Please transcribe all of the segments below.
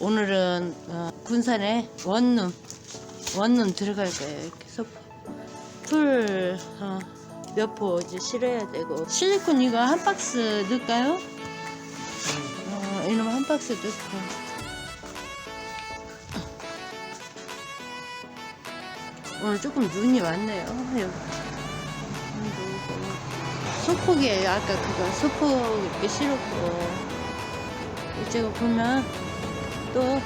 오늘은 어, 군산에 원룸 원룸 들어갈 거예요. 이렇게 풀몇포 이제 실어야 되고 실리콘 이거 한 박스 넣을까요? 어, 이놈 한 박스 넣고 오늘 조금 눈이 왔네요. 소폭이에요. 아까 그거 소폭 이렇게 실었고 이쪽에 보면 또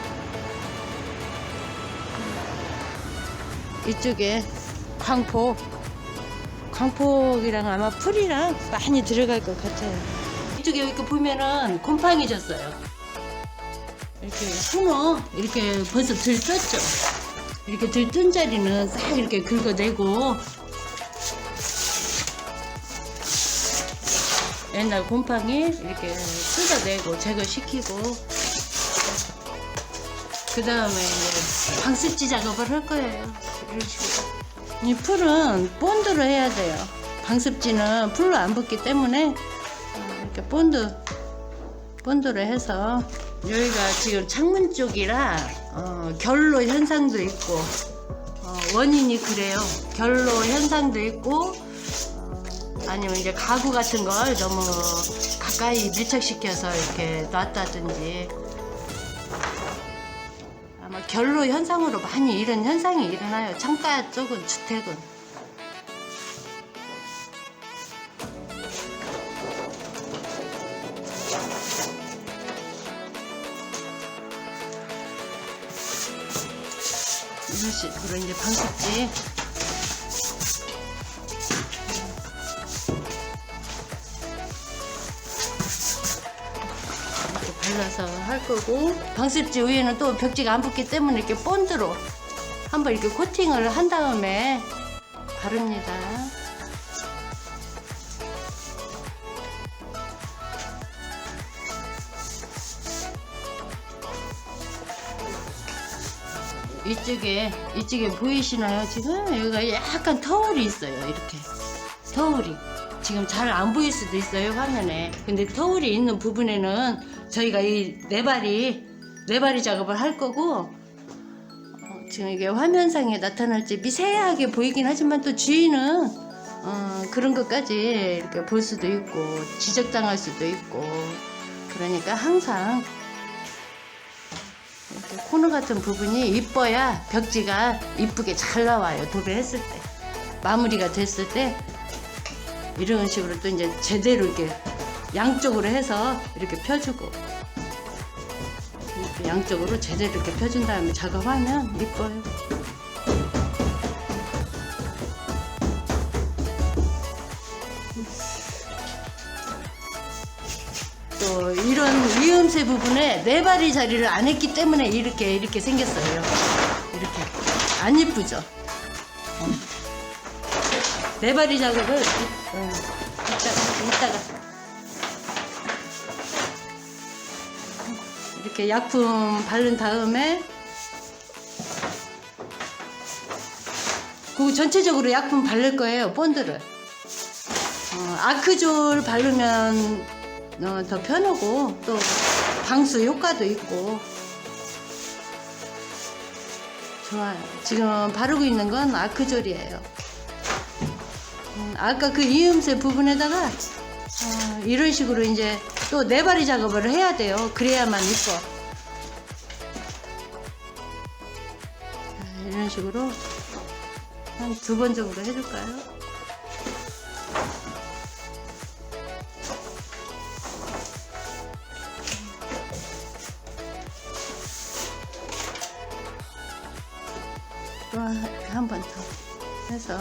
이쪽에 광폭 광폭이랑 아마 풀이랑 많이 들어갈 것 같아요. 이쪽에 이렇게 보면은 곰팡이 졌어요. 이렇게 숨어 이렇게 벌써 들떴죠. 이렇게 들뜬 자리는 싹 이렇게 긁어내고 옛날 곰팡이 이렇게 뜯어내고 제거시키고 그 다음에 이제 방습지 작업을 할 거예요. 이런 식으로. 이 풀은 본드로 해야 돼요. 방습지는 풀로 안 붙기 때문에 어, 이렇게 본드 본드로 해서 여기가 지금 창문 쪽이라 어, 결로 현상도 있고 어, 원인이 그래요. 결로 현상도 있고 어, 아니면 이제 가구 같은 걸 너무 가까이 밀착시켜서 이렇게 놨다든지 아마 결로 현상으로 많이 이런 현상이 일어나요. 창가 쪽은 주택은. 이런 식으로 이제 방석지 발라서 할 거고 방습지 위에는 또 벽지가 안 붙기 때문에 이렇게 본드로 한번 이렇게 코팅을 한 다음에 바릅니다. 이쪽에 이쪽에 보이시나요? 지금 여기가 약간 터울이 있어요. 이렇게 터울이 지금 잘 안 보일 수도 있어요 화면에. 근데 터울이 있는 부분에는 저희가 이 네발이 네발이 작업을 할 거고 어, 지금 이게 화면상에 나타날지 미세하게 보이긴 하지만 또 주인은 어, 그런 것까지 이렇게 볼 수도 있고 지적당할 수도 있고 그러니까 항상 이렇게 코너 같은 부분이 이뻐야 벽지가 이쁘게 잘 나와요. 도배했을 때. 마무리가 됐을 때 이런 식으로 또 이제 제대로 이렇게 양쪽으로 해서 이렇게 펴주고 이렇게 양쪽으로 제대로 이렇게 펴준 다음에 작업하면 이뻐요. 또 이런 위험세 부분에 네 발이 자리를 안 했기 때문에 이렇게 이렇게 생겼어요. 이렇게 안 이쁘죠? 어. 네 작업을 이- 어, 이따가 이따가 이렇게 약품 바른 다음에 그 전체적으로 약품 바를 거예요 본드를 어, 아크졸 바르면 어, 더 편하고 또 방수 효과도 있고 좋아요. 지금 바르고 있는 건 아크졸이에요. 음, 아까 그 이음새 부분에다가 어, 이런 식으로 이제 또 네바리 작업을 해야 돼요. 그래야만 이뻐. 자, 이런 식으로 한 두 번 정도 해줄까요? 또 한 번 더 해서